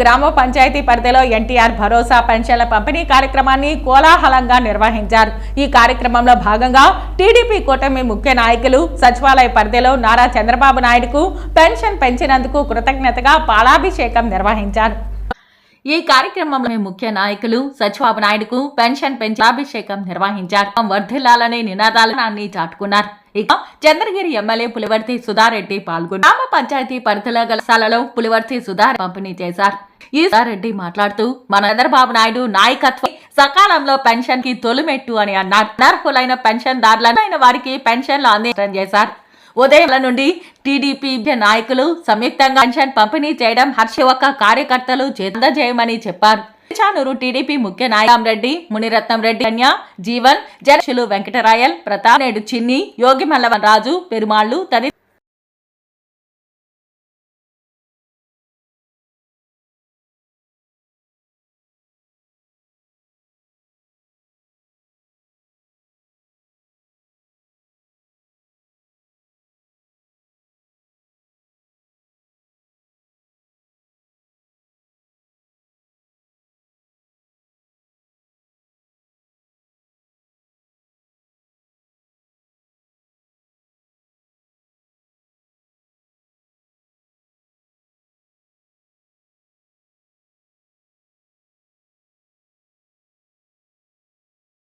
గ్రామ పంచాయతీ పరిధిలో ఎన్టీఆర్ భరోసా పెన్షన్ల పంపిణీ కార్యక్రమాన్ని కోలాహలంగా నిర్వహించారు. ఈ కార్యక్రమంలో భాగంగా టీడీపీ కూటమి ముఖ్య నాయకులు సచివాలయ పరిధిలో నారా చంద్రబాబు నాయుడుకు పెన్షన్ పెంచినందుకు కృతజ్ఞతగా పాలాభిషేకం నిర్వహించారు. ఈ కార్యక్రమంలో ముఖ్య నాయకులు సచిబాబు నాయుడుకు పెన్షన్ పెంచి అభిషేకం నిర్వహించారు. వర్ధిల్లాలనే నినాదాలన్నీ చాటుకున్నారు. ఇక చంద్రగిరి ఎమ్మెల్యే పులివర్తి సుధారెడ్డి పాల్గొన్న గ్రామ పంచాయతీ పరిధిలో గల స్థలలో పులివర్తి సుధార్ పంపిణీ చేశారు. ఈ సుధారెడ్డి మాట్లాడుతూ మన చంద్రబాబు నాయుడు నాయకత్వం సకాలంలో పెన్షన్కి తొలిమెట్టు అని అన్నారు. అనర్హులైన పెన్షన్ దారులైన వారికి పెన్షన్లు అందించడం చేశారు. ఉదయం నుండి టీడీపీ నాయకులు సంయుక్తంగా పెన్షన్ పంపిణీ చేయడం హర్ష ఒక్క కార్యకర్తలు చేయమని చెప్పారు. చానూరు టీడీపీ ముఖ్య నాయకం రెడ్డి మునిరత్నం రెడ్డి కన్య జీవన్ జనశులు వెంకటరాయల్ ప్రతాప్ నేడు చిన్ని యోగిమల్లవన్ రాజు పెరుమాళ్ళు తదితర